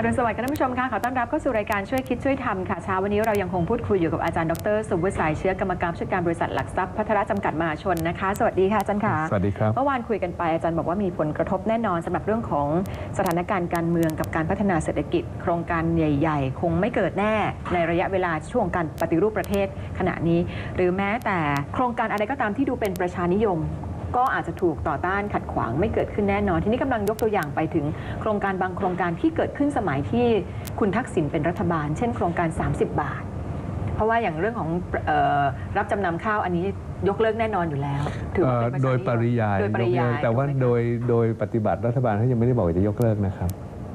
อรุณสวัสดิ์ค่ะท่านผู้ชมค่ะขอต้อนรับเข้าสู่รายการช่วยคิดช่วยทำค่ะเช้าวันนี้เรายังคงพูดคุยอยู่กับอาจารย์ดรสุวิทย์สายเชื้อกรรมการผู้จัดการบริษัทหลักทรัพย์พัฒนาจำกัดมหาชนนะคะ สวัสดีค่ะอาจารย์ค่ะสวัสดีครับเมื่อวานคุยกันไปอาจารย์บอกว่ามีผลกระทบแน่นอนสำหรับเรื่องของสถานการณ์การเมืองกับการพัฒนาเศรษฐกิจ โครงการใหญ่ ๆ คงไม่เกิดแน่ในระยะเวลาช่วงการปฏิรูปประเทศขณะนี้ หรือแม้แต่โครงการอะไรก็ตามที่ดูเป็นประชานิยม ก็อาจจะถูกต่อต้านขัดขวางไม่เกิดขึ้นแน่นอน ทีนี้กำลังยกตัวอย่างไปถึงโครงการบางโครงการที่เกิดขึ้นสมัยที่คุณทักษิณเป็นรัฐบาล เช่น โครงการ 30 บาท เพราะว่าอย่างเรื่องของเออรับจำนำข้าวอันนี้ยกเลิกแน่นอนอยู่แล้วถือว่าเป็นประชานิมโดยปริยายโดยปริยายแต่ว่าถูกไหมคะโดยโดยปฏิบัติรัฐบาลเขายังไม่ได้บอกว่าจะยกเลิกนะครับ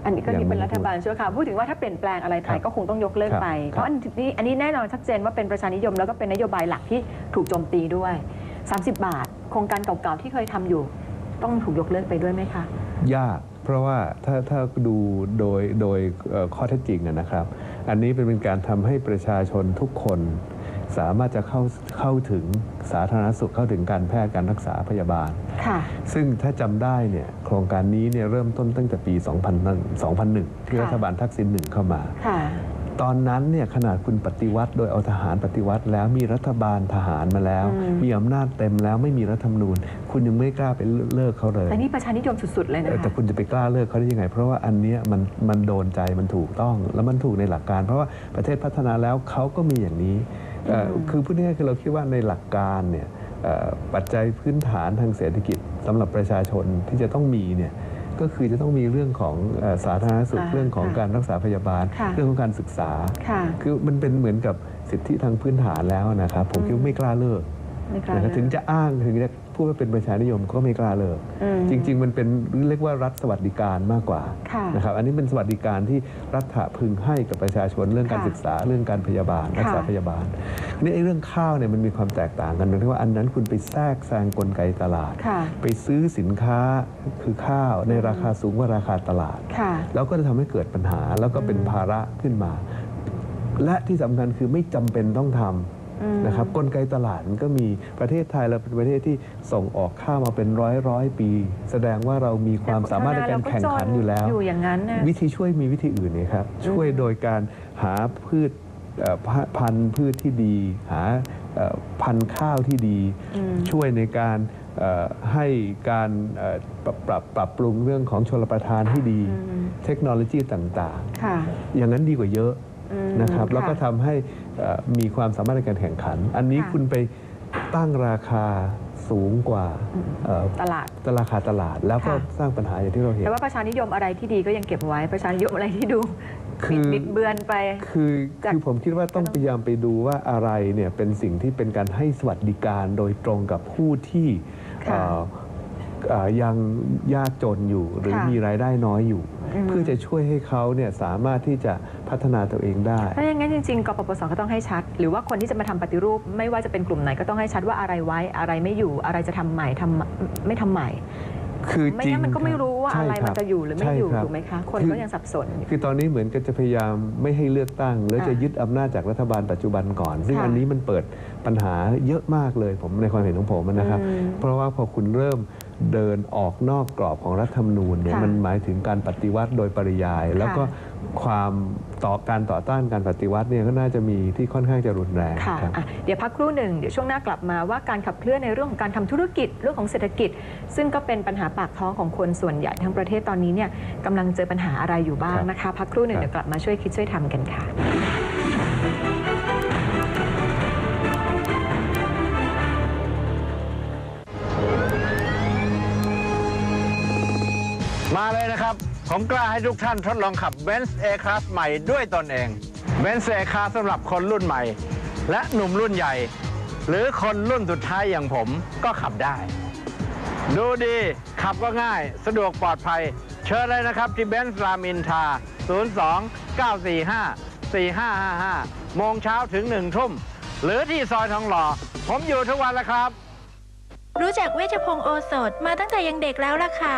อันนี้ก็ยังนี่เป็นไม่รัฐบาลชั่วคราวพูดถึงว่าถ้าเปลี่ยนแปลงอะไรไปครับก็คงต้องยกเลิกครับไปครับเพราะอันนี้อันนี้แน่นอนชัดเจนว่าเป็นประชานิยมแล้วก็เป็นนโยบายหลักที่ถูกโจมตีด้วย 30 บาท โครงการเก่าๆที่เคยทำอยู่ ต้องถูกยกเลิกไปด้วยไหมคะ ยากเพราะว่าถ้าถ้าดูโดยโดยเอ่อข้อเท็จจริงอะนะครับ อันนี้เป็นการทำให้ประชาชนทุกคนสามารถจะเข้าเข้าถึงสาธารณสุขเข้าถึงการแพทย์การรักษาพยาบาลค่ะซึ่งถ้าจำได้เนี่ยโครงการนี้เนี่ยเริ่มต้นตั้งแต่ปี 2000 2001 ที่ค่ะรัฐบาลทักษิณหนึ่งเข้ามาค่ะ ตอนนั้นเนี่ยขนาดคุณปฏิวัติ โดยเอาทหารปฏิวัติ แล้วมีรัฐบาลทหารมาแล้วอืมมีอำนาจเต็มแล้วไม่มีรัฐธรรมนูญ คุณยังไม่กล้าไปเลิกเขาเลยแต่นี่ประชานิยมสุดๆเลยนะเออแต่คะคุณจะไปกล้าเลิกเขาได้ยังไง เพราะว่าอันเนี้ยมันมันโดนใจมันถูกต้อง แล้วมันถูกในหลักการ เพราะว่าประเทศพัฒนาแล้วเขาก็มีอย่างนี้เอ่ออคือพูดง่ายๆคือเราคิดว่าในหลักการเนี่ยเอ่อปัจจัยพื้นฐานทางเศรษฐกิจสำหรับประชาชนที่จะต้องมีเนี่ย ก็คือจะต้องมีเรื่องของเอ่อสาธารณสุขอ่าเรื่องของค่ะการรักษาพยาบาลค่ะเรื่องของการศึกษาค่ะคือมันเป็นเหมือนกับสิทธิทางพื้นฐานแล้วนะครับผมคิดว่าไม่กล้าเลิกไม่กล้านะครับเลิกถึงจะอ้างถึงจะพูดว่าเป็นประชานิยมก็ไม่กล้าเลิกอืมจริง ๆ มันเป็นเรียกว่ารัฐสวัสดิการมากกว่าค่ะนะครับอันนี้เป็นสวัสดิการที่รัฐะพึงให้กับประชาชนเรื่องการค่ะศึกษาเรื่องการพยาบาลรักษาค่ะพยาบาลอั นนี้ไอ้เรื่องข้าวเนี่ยมันมีความแตกต่างกันตรงที่ว่าอันนั้นคุณไปแทรกแซงกลไกตลาดค่ะไปซื้อสินค้าคือข้าวในราคาสูงกว่าราคาตลาดค่ะแล้วก็จะทำให้เกิดปัญหาแล้วก็เป็นภาระขึ้นมา และที่สำคัญคือไม่จำเป็นต้องทอืมำนะครับกลไกตลาดมันก็มีประเทศไทยเราเป็นประเทศที่ส่งออกข้าวมาเป็นร้อยร้อยปี แสดงว่าเรามีความสามารถในการแข่งขันอยู่แล้วอยู่อย่างนั้นนะวิธีช่วยมีวิธีอื่นเนี่ยครับช่วยโดยการหาพืชเอ่อ พะพันธุ์พืชที่ดี หาเอ่อพันธุ์ข้าวที่ดีอืมช่วยในการเอ่อให้การเอ่อปรับปรับปรับปรุงเรื่องของชลประทานที่ดีอืมเทคโนโลยีต่างค่ะๆอย่างนั้นดีกว่าเยอะอืมนะครับแล้วก็ค่ะทำให้เอ่อมีความสามารถในการแข่งขัน อันนี้ค่ะคุณไปตั้งราคาสูงกว่าเอ่อตลาดราคาตลาด แล้วก็ค่ะสร้างปัญหาอย่างที่เราเห็นแต่ว่าประชานิยมอะไรที่ดีก็ยังเก็บไว้ประชานิยมอะไรที่ดู คือบิดเบือนไป คือจากคือผมคิดว่าต้องพยายามไปดูว่าอะไรเนี่ยเป็นสิ่งที่เป็นการให้สวัสดิการโดยตรงกับผู้ที่ค่ะเอ่อเอ่อยังยากจนอยู่หรือค่ะมีรายได้น้อยอยู่อืมเพื่อจะช่วยให้เขาเนี่ยสามารถที่จะพัฒนาตัวเองได้ถ้าอย่างนั้นจริงๆกปปสก็ต้องให้ชัด หรือว่าคนที่จะมาทำปฏิรูป ไม่ว่าจะเป็นกลุ่มไหนก็ต้องให้ชัดว่าอะไรไว้อะไรไม่อยู่อะไรจะทำใหม่ทำไม่ทำใหม่ คือไม่จริงงั้นมันก็ไม่รู้ว่าใช่อะไรคมันบจะอยู่หรือไม่ใช่อยู่รับถูกไหมคะคนคือก็ยังสับสนอยู่ คือตอนนี้เหมือนกันจะพยายามไม่ให้เลือกตั้ง แล้วอ่าจะยึดอำนาจจากรัฐบาลปัจจุบันก่อน ซึ่งค่ะอันนี้มันเปิดปัญหาเยอะมากเลยผมในความเห็นของผมนะครับ อืมเพราะว่าพอคุณเริ่มเดินออกนอกกรอบของรัฐธรรมนูญเนี่ยค่ะมันหมายถึงการปฏิวัติโดยปริยาย แล้วก็ ความต่อการต่อต้านการปฏิวัติเนี่ยก็น่าจะมีที่ค่อนข้างจะรุนแรงค่ะครับ อะ เดี๋ยวพักครู่หนึ่งเดี๋ยวช่วงหน้ากลับมาว่าการขับเคลื่อนในเรื่องของการทำธุรกิจเรื่องของเศรษฐกิจ ซึ่งก็เป็นปัญหาปากท้องของคนส่วนใหญ่ทั้งประเทศตอนนี้เนี่ยกำลังเจอปัญหาอะไรอยู่บ้างนะคะพักครู่หนึ่งครับ เดี๋ยวกลับมาช่วยคิดช่วยทำกันค่ะ มาเลยนะครับ ผมกล้าให้ทุกท่านทดลองขับ Benz A-Class ใหม่ด้วยตนเอง Benz A-Class สำหรับคนรุ่นใหม่ และหนุ่มรุ่นใหญ่ หรือคนรุ่นสุดท้ายอย่างผมก็ขับได้ ดูดีขับก็ง่าย สะดวกปลอดภัย เชิญเลยนะครับที่เบนซ์รามินทา 02 945 4555 โมงเช้าถึง 1 ทุ่ม หรือที่ซอยทองหล่อ ผมอยู่ทุกวันแล้วครับ รู้จักเวชพงศ์โอสถมาตั้งแต่ยังเด็กแล้วล่ะค่ะ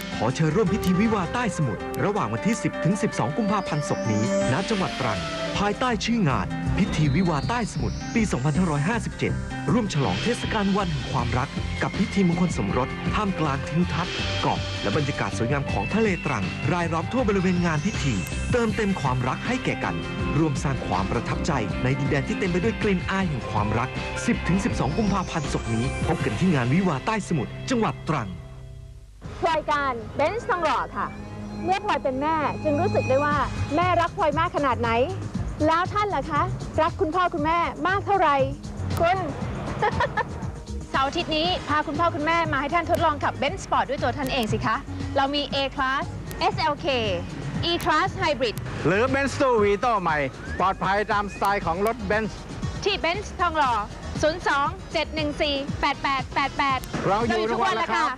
อเชิญร่วมพิธีวิวาใต้สมุทรระหว่างวันที่ 10 ถึง 12 กุมภาพันธ์ศกนี้ณจังหวัดตรัง ภายใต้ชื่องาน พิธีวิวาใต้สมุทรปี 2557 ร่วมฉลองเทศกาลวันแห่งความรัก กับพิธีมงคลสมรสท่ามกลางทิวทัศน์เกาะและบรรยากาศสวยงามของทะเลตรัง รายล้อมทั่วบริเวณงานพิธี เติมเต็มความรักให้แก่กัน ร่วมสร้างความประทับใจในดินแดนที่เต็มไปด้วยกลิ่นอายแห่งความรัก 10ถึง12 กุมภาพันธ์ศกนี้ พบกันที่งานวิวาใต้สมุทรจังหวัดตรัง พลอยการเบนซ์ทองหล่อค่ะ เมื่อพลอยเป็นแม่จึงรู้สึกได้ว่าแม่รักพลอยมากขนาดไหน แล้วท่านล่ะคะ รักคุณพ่อคุณแม่มากเท่าไหร่คุณ เสาร์อาทิตย์นี้พาคุณพ่อคุณแม่มาให้ท่านทดลองขับเบนซ์สปอร์ตด้วยตัวท่านเองสิคะ เรามี A Class SLK E Class Hybrid หรือเบนซ์ตูวีโตใหม่ ปลอดภัยตามสไตล์ของรถเบนซ์ที่เบนซ์ทองหล่อ 02 714 8888 เราอยู่ทุกวันแล้แล้วครับ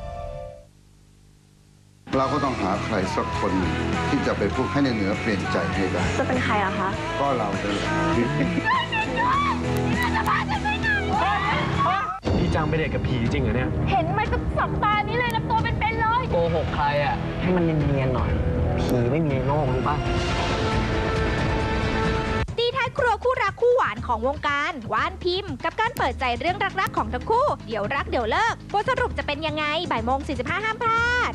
เราก็ต้องหาใครสักคนหนึ่งที่จะไปพูดให้ในเหนือเปลี่ยนใจให้ได้ จะเป็นใครอะคะ ก็เราเนี่ยแหละพี่จังไปเด็กกับผีจริงเหรอเนี่ย เห็นไหมกับสองตานี้เลยลำตัวเป็นๆเลยโกหกใครอะให้มันเนียนๆหน่อย ผีไม่มีในโลกรู้ป่ะตีท้ายครัวคู่รักคู่หวานของวงการหวานพิมพ์ กับการเปิดใจเรื่องรักๆของทั้งคู่ เดี๋ยวรักเดี๋ยวเลิกบทสรุปจะเป็นยังไงบ่ายโมง45ห้ามพลาด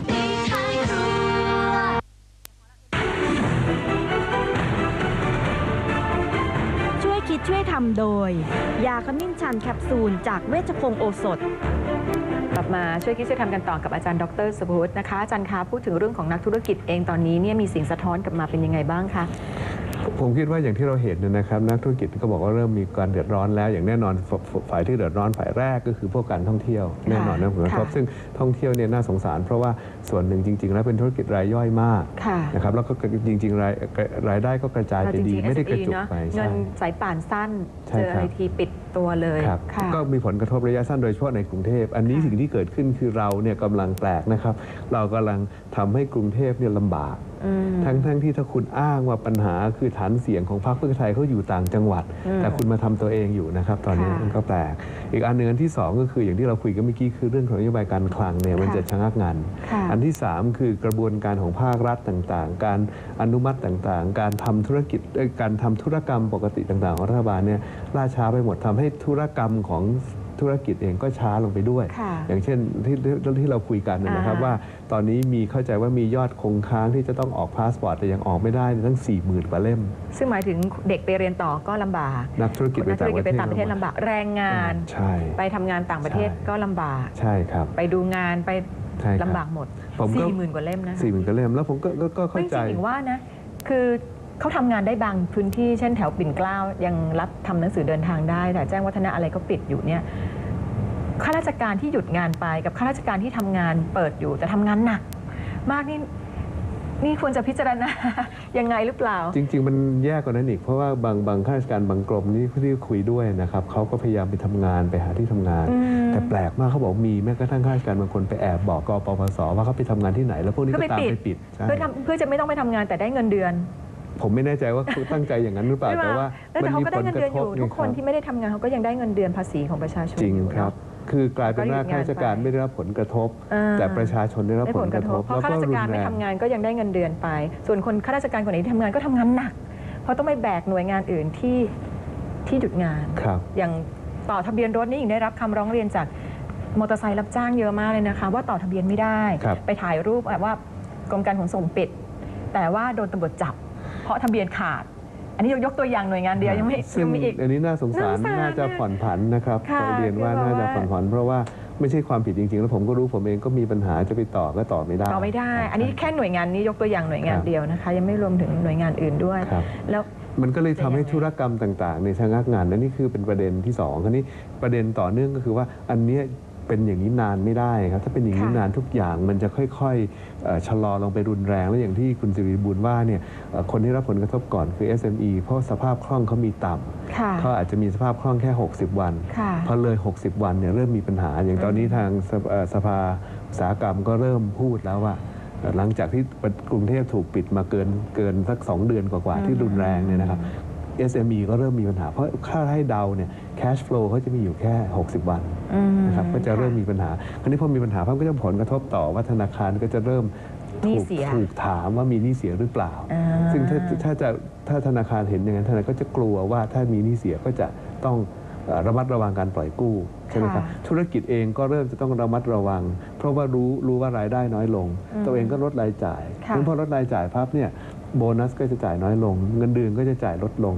ช่วยคิดช่วยทำโดย ยาขมิ้นชันแคปซูล จากเวชพงศ์โอสถ กลับมาช่วยคิดช่วยทำกันต่อกับอาจารย์ดรสุภวุฒินะคะอาจารย์คะพูดถึงเรื่องของนักธุรกิจเองตอนนี้เนี่ยมีสิ่งสะท้อนกลับมาเป็นยังไงบ้างคะ ผมคิดว่าอย่างที่เราเห็นเนยนะครับนักธุรกิจก็บอกว่าเริ่มมีการเดือดร้อนแล้ว อย่างแน่นอนฝฝฝ่ายที่เดือดร้อนฝ่ายแรกก็คือพวกการท่องเที่ยวแน่นอนนะผลกระทบค่ะซึ่งท่องเที่ยวเนี่ยน่าสงสาร เพราะว่าส่วนหนึ่งจริง ๆ แล้วเป็นธุรกิจรายย่อยมากค่ะนะครับแล้วก็จริงๆรายรายได้ก็กระจายไปดีจงๆไม่ได้กระ SME จุกเนอะไปเงิใช่นสายป่านสั้นใช่เจอครัอะไรบทีปิดตัวเลยครับค่ะก็มีผลกระทบระยะสั้นโดยเฉพาะในกรุงเทพ อันนี้ค่ะสิ่งที่เกิดขึ้นคือเราเนี่ยกำลังแปลกนะครับ เรากำลังทำให้กรุงเทพเนี่ยลำบากอืม ทั้งทั้งที่ถ้าคุณอ้างว่าปัญหาคือฐานเสียงของพรรคเพื่อไทยเขาอยู่ต่างจังหวัดอืมแต่คุณมาทำตัวเองอยู่นะครับ ตอนนี้ค่ะมันก็แปลก อีกอันหนึ่งอันที่สองก็คืออย่างที่เราคุยกันเมื่อกี้คือเรื่องของนโยบายการคลังเนี่ยมันค่ะจะชะงักงันค่ะอันที่ 3 คือกระบวนการของภาครัฐต่างๆ การอนุมัติต่างๆ การทำธุรกิจเอ้ยการทำธุรกรรมปกติต่างๆของรัฐบาลเนี่ยล่าช้าไปหมดทำให้ธุรกรรมของ ธุรกิจเองก็ช้าลงไปด้วยค่ะอย่างเช่นที่ที่ที่เราคุยกันนะครับอ่าว่าตอนนี้มีเข้าใจว่ามียอดคงค้างที่จะต้องออกพาสปอร์ตแต่ยังออกไม่ได้ตั้ง 4 0,000 กว่าเล่ม ซึ่งหมายถึงเด็กไปเรียนต่อก็ลำบาก นักธุรกิจไปนักธุต่ารงกิปจระไปเทศต่างประเทศลำบากแรงงานใช่ไปทำงานต่างประเทศใช่ก็ลำบากใช่ครับไปดูงานไปใช่ครับลำบากหมดผมก็สี่หมื่นกว่าเล่มนะคะสี่หมื่นกว่าเล่มแล้วผมก็ก็ก็เข้าไม่จใจริงๆอย่างว่านะคือ เขาทำงานได้บางพื้นที่เช่นแถวปิ่นเกล้ายังรับทำหนังสือเดินทางได้ แต่แจ้งวัฒนะอะไรก็ปิดอยู่เนี่ยข้าราชการที่หยุดงานไปกับข้าราชการที่ทำงานเปิดอยู่แต่ทำงานหนัก มากนี่นี่ควรจะพิจารณายังไงหรือเปล่า จริง ๆ มันแย่กว่านั้นอีก เพราะว่าบางบางข้าราชการบางกรมนี่ที่คุยด้วยนะครับเขาก็พยายามไปทำงานไปหาที่ทำงานอืมแต่แปลกมากเขาบอกมีแม้กระทั่งข้าราชการบางคนไปแอบบอกกปปสว่าเขาไปทำงานที่ไหน แล้วพวกนี้ก็ก็ไปตามปิดไปปิดใช่เพื่อทำเพื่อจะไม่ต้องไปทำงานแต่ได้เงินเดือน ผมไม่แน่ใจว่าเขาตั้งใจอย่างนั้นหรือเปล่าใช่ไหมแต่ว่าแล้วแต่เขาก็ได้เงินเดือนอยู่ไงทุกคนรับที่ไม่ได้ทำงานเขาก็ยังได้เงินเดือนภาษีของประชาชนจริงอยู่ครับเนอะคือกลายเป็นว่าก็หยุดงานข้าราชการไปไม่ได้รับผลกระทบอ่าแต่ประชาชนได้รับได้ผผลลกกระระททบบเพราะข้าราชการไม่ทำงานก็ยังได้เงินเดือนไป ส่วนคนข้าราชการคนไหนที่ทำงานก็ทำงานหนัก เพราะต้องไปแบกหน่วยงานอื่นที่ที่หยุดงานครับอย่างต่อทะเบียนรถนี่ยังได้รับคำร้องเรียนจากมอเตอร์ไซค์รับจ้างเยอะมากเลยนะคะ ว่าต่อทะเบียนไม่ได้ครับไปถ่ายรูปแบบว่ากรมการขนส่งปิด แต่ว่าโดนตำรวจจับ เพราะทะเบียนขาด อันนี้ยกตัวอย่างหน่วยงานเดียวยังไม่ซึ่ยังมีอีก อันนี้น่าสงสารน่าสงสารน่าจะผ่อนผันนะครับค่ะขอเรียนว่าที่บอกน่าจะว่าผ่อนผัน เพราะว่าไม่ใช่ความผิดจริงๆ แล้วผมก็รู้ผมเองก็มีปัญหาจะไปต่อก็ต่อไม่ได้ต่อไม่ได้อันนี้แค่หน่วยงานนี้ยกตัวอย่างหน่วยงานครับ เดียวนะคะ ยังไม่รวมถึงหน่วยงานอื่นด้วย ครับ แล้ว มันก็เลยทำให้จะยังไงธุรกรรมต่างๆ ในชะงักงานและนี่คือเป็นประเด็นที่สองคราวนี้ประเด็นต่อเนื่องก็คือว่าอันเนี้ย เป็นอย่างนี้นานไม่ได้ครับ ถ้าเป็นอย่างนี้ค่ะนานทุกอย่างมันจะค่อยๆเอ่อชะลอลงไปรุนแรง แล้วอย่างที่คุณสิริบูลว่าเนี่ยเอ่อคนที่รับผลกระทบก่อนคือ SME เพราะสภาพคล่องเขามีต่ำค่ะเขาอาจจะมีสภาพคล่องแค่ 60 วันค่ะพอเลย 60 วันเนี่ยเริ่มมีปัญหา อย่างตอนนี้ทางสภเอ่อสภาอุตสาหกรรมก็เริ่มพูดแล้วว่าเอ่อหลังจากที่กรุงเทพถูกปิดมาเกินเกินสัก 2 เดือนกว่าๆที่รุนแรงเนี่ยนะครับ SME ก็เริ่มมีปัญหา เพราะค่าให้เดาเนี่ย cash flow เขาจะมีอยู่แค่ 60 วันอืมนะครับก็จะเริ่มค่มีปัญหา คราวนี้พอมีปัญหาพันก็จะผลกระทบต่อว่าธนาคารก็จะเริ่มหนี้ถูกเสียถูกถามว่ามีหนี้เสียหรือเปล่าอ่า ซึ่งถ้าถ้าจะถ้าธนาคารเห็นอย่างนั้นธนาคารก็จะกลัวว่าถ้ามีหนี้เสียก็จะต้องเอ่อระมัดระวังการปล่อยกู้ใช่ไหมครับธุรกิจเองก็เริ่มจะต้องระมัดระวัง เพราะว่ารู้รู้ว่ารายได้น้อยลง ตัวเองก็ลดรายจ่ายค่ะเพราะพอลดรายจ่ายพับเนี่ย โบนัสก็จะจ่ายน้อยลง เงินเดือนก็จะจ่ายลดลง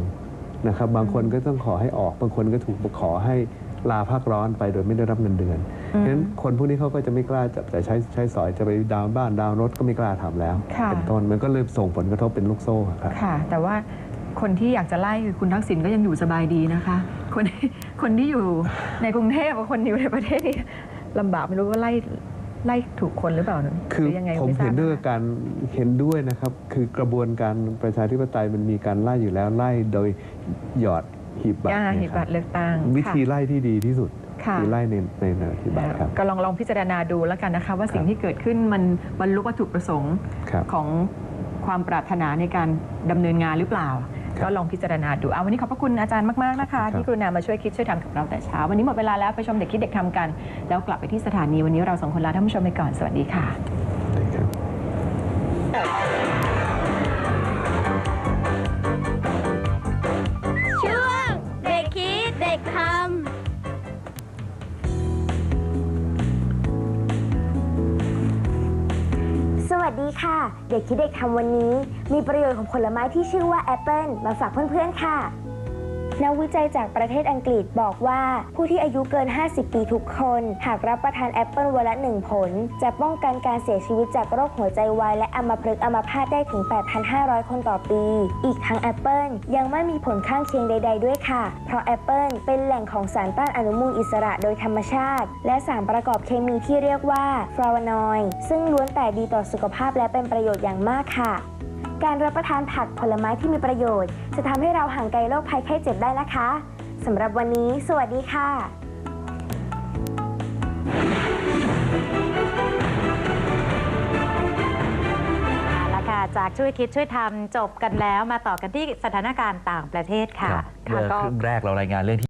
นะครับบางคนก็ต้องขอให้ออก บางคนก็ถูกขอให้ลาพักร้อนไปโดยไม่ได้รับเงินเดือนเพราะฉะนั้นคนพวกนี้เขาก็จะไม่กล้าจับแต่ายใช้ใช้สอยจะไปดาวน์บ้านดาวน์รถก็ไม่กล้าทำแล้วค่ะเป็นต้นมันก็เลยส่งผลกระทบเป็นลูกโซ่ครับค่ะ แต่ว่าคนที่อยากจะไล่คือคุณทักษิณก็ยังอยู่สบายดีนะคะ คนที่คนที่อยู่ในกรุงเทพกับคนอยู่ในประเทศนี่ลำบากไม่รู้ว่าไล่ ไล่ถูกคนหรือเปล่าคือหรืยังไงผมไทราบเห็นด้วยะกับการเห็นด้วยนะครับ คือกระบวนการประชาธิปไตยมันมีการไล่อยู่แล้วไล่โดยหยอดหีบบัตรอ่าเนี่ยหีบบัตรเลือกตั้งวิธีค่ะไล่ที่ดีที่สุดค่ะอไล่ในในในหีบบัตรครับก็ลองลองพิจารณาดูแล้วกันนะคะ ว่าสิ่งที่เกิดขึ้นมันบรรลุวัตถุประสงค์ครับของความปรารถนาในการดำเนินงานหรือเปล่าครับ ก็ลองพิจารณาดูเอาวันนี้ขอบพระคุณอาจารย์มากๆนะคะครับที่กรุณามาช่วยคิดช่วยทำกับเราแต่เช้า วันนี้หมดเวลาแล้วไปชมเด็กคิดเด็กทำกัน แล้วกลับไปที่สถานีวันนี้เราสองคนลาท่านผู้ชมไปก่อนสวัสดีค่ะ ดีค่ะ เด็กคิดเด็กทำวันนี้ มีประโยชน์ของผลไม้ที่ชื่อว่าแอปเปิลมาฝากเพื่อนๆค่ะ นักวิจัยจากประเทศอังกฤษบอกว่าผู้ที่อายุเกิน 50 ปีทุกคน หากรับประทานแอปเปิลวันละ1ผล จะป้องกันการเสียชีวิตจากโรคหัวใจวายและอัมพฤกษ์อัมพาตได้ถึง 8,500 คนต่อปี อีกทั้งแอปเปิลยังไม่มีผลข้างเคียงใด ๆ ด้วยค่ะ เพราะแอปเปิลเป็นแหล่งของสารต้านอนุมูลอิสระโดยธรรมชาติ และสารประกอบเคมีที่เรียกว่าฟลาวานอยด์ซึ่งล้วนแต่ดีต่อสุขภาพและเป็นประโยชน์อย่างมากค่ะ การรับประทานผักผลไม้ที่มีประโยชน์ จะทำให้เราห่างไกลโรคภัยไข้เจ็บได้นะคะสำหรับวันนี้ สวัสดีค่ะเอาละค่ะจากช่วยคิดช่วยทำจบกันแล้วมาต่อกันที่สถานการณ์ต่างประเทศค่ะเมื่อครึ่งแรกเรารายงานเรื่องที่